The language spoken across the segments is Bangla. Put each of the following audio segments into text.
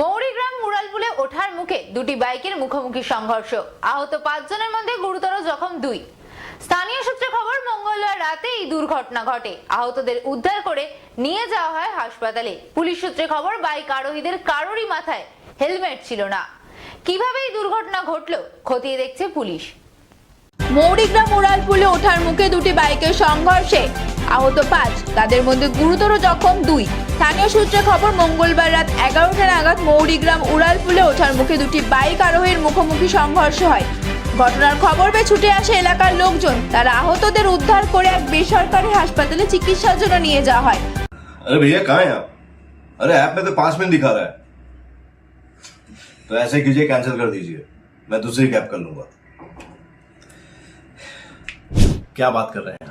মৌরিগ্রাম মুরালপুলে ওঠার মুখে দুটি বাইকের মুখোমুখি সংঘর্ষ। আহত পাঁচজনের মধ্যে গুরুতর জখম দুই। স্থানীয় সূত্রে খবর, মঙ্গলবার রাতে এই দুর্ঘটনা ঘটে। আহতদের উদ্ধার করে নিয়ে যাওয়া হয় হাসপাতালে। পুলিশ সূত্রে খবর, বাইক আরোহীদের কারোরই মাথায় হেলমেট ছিল না। কীভাবে এই দুর্ঘটনা ঘটলো, খতিয়ে দেখছে পুলিশ। মৌরিগ্রাম উড়ালপুলে ওঠার মুখে দুটি বাইকের সংঘর্ষে আহত পাঁচ তাদের মধ্যে গুরুতর জখম দুই স্থানীয় সূত্রে খবর মঙ্গলবার রাত এগারোটা নাগাদ মৌরিগ্রাম উড়ালপুলে ওঠার মুখে দুটি বাইক আরোহীর মুখোমুখি সংঘর্ষ হয় ঘটনার খবর পেয়ে ছুটে আসে এলাকার লোকজন তারা আহতদের উদ্ধার করে এক বেসরকারি হাসপাতালে চিকিৎসার জন্য নিয়ে যাওয়া হয় अरे भैया कहाँ हैं आप अरे ऐप में तो पांच मिनट दिखा रहा है तो ऐसे कीजिए कैंसिल कर दीजिए मैं दूसरी कैब कर लूंगा क्या बात कर रहे हैं आप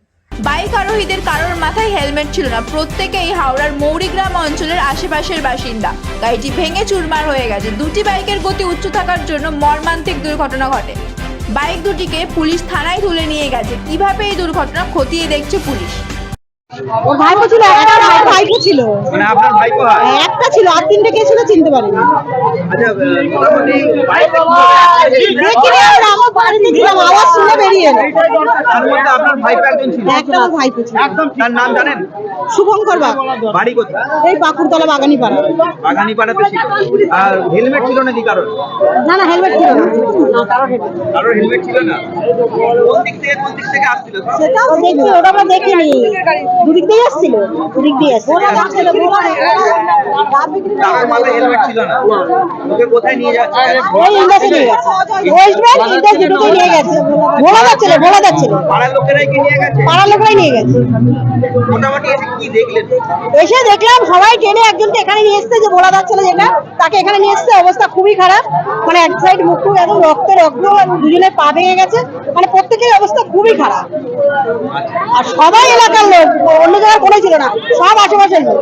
বাইক আরোহীদের কারোর মাথায় হেলমেট ছিল না। প্রত্যেকেই হাওড়ার মৌরিগ্রাম অঞ্চলের আশেপাশের বাসিন্দা। গাড়িটি ভেঙে চুরমার হয়ে গেছে। দুটি বাইকের গতি উচ্চ থাকার জন্য মর্মান্তিক দুর্ঘটনা ঘটে। বাইক দুটিকে পুলিশ থানায় তুলে নিয়ে গেছে। কীভাবে এই দুর্ঘটনা খতিয়ে দেখছে পুলিশ? ওর ভাইপো ছিল একটা আমার ভাইপো ছিল। মানে আপনার ভাইপো একটা ছিল। আর তিনটে কে ছিল চিনতে পারিনি। আচ্ছা মোটামুটি আমার আওয়াজ শুনে বেরিয়ে এলো। তার মধ্যে আপনার ভাইপো একজন ছিল। একটা আমার ভাইপো ছিল। তার নাম জানেন? শুভঙ্কর বাগ। বাড়ি কোথায়? এই পাকুড়তলা বাগানি পাড়া বাগানি পাড়াতে ছিল আর হেলমেট ছিল নাকি কারোর? না না হেলমেট ছিল না। কারোর হেলমেট ছিল না? কোন দিক থেকে কোন দিক থেকে আসছিল? সেটাও দেখছি ওটা আমরা দেখিনি। দুদিক দিয়ে আসছিল। দুদিক দিয়ে আসছিল। ওরা যাচ্ছিল কারোর মাথায় হেলমেট ছিল না। ওকে কোথায় নিয়ে যাচ্ছে? ওই ইন্ডাসে নিয়ে গেছে। ওয়েস্ট বেঙ্গল দুটোকে নিয়ে গেছে ভোলা যাচ্ছিল ভোলা যাচ্ছিল। পাড়ার লোকেরাই কি নিয়ে গেছে? পাড়ার লোকরাই নিয়ে গেছে। মোটামুটি এসে কি দেখলেন? এসে দেখলাম সবাই টেনে একজনকে এখানে নিয়ে এসছে যে ভোলা যাচ্ছিল যেটা। তাকে এখানে নিয়ে এসছে অবস্থা খুবই খারাপ। মানে এক সাইড মুখ টুক একদম রক্ত রক্ত দুজনের পা ভেঙে গেছে। মানে প্রত্যেকের অবস্থা খুবই খারাপ। আর সবাই এলাকার লোক অন্য জায়গায় কোনো ছিল না সব আশেপাশের লোক।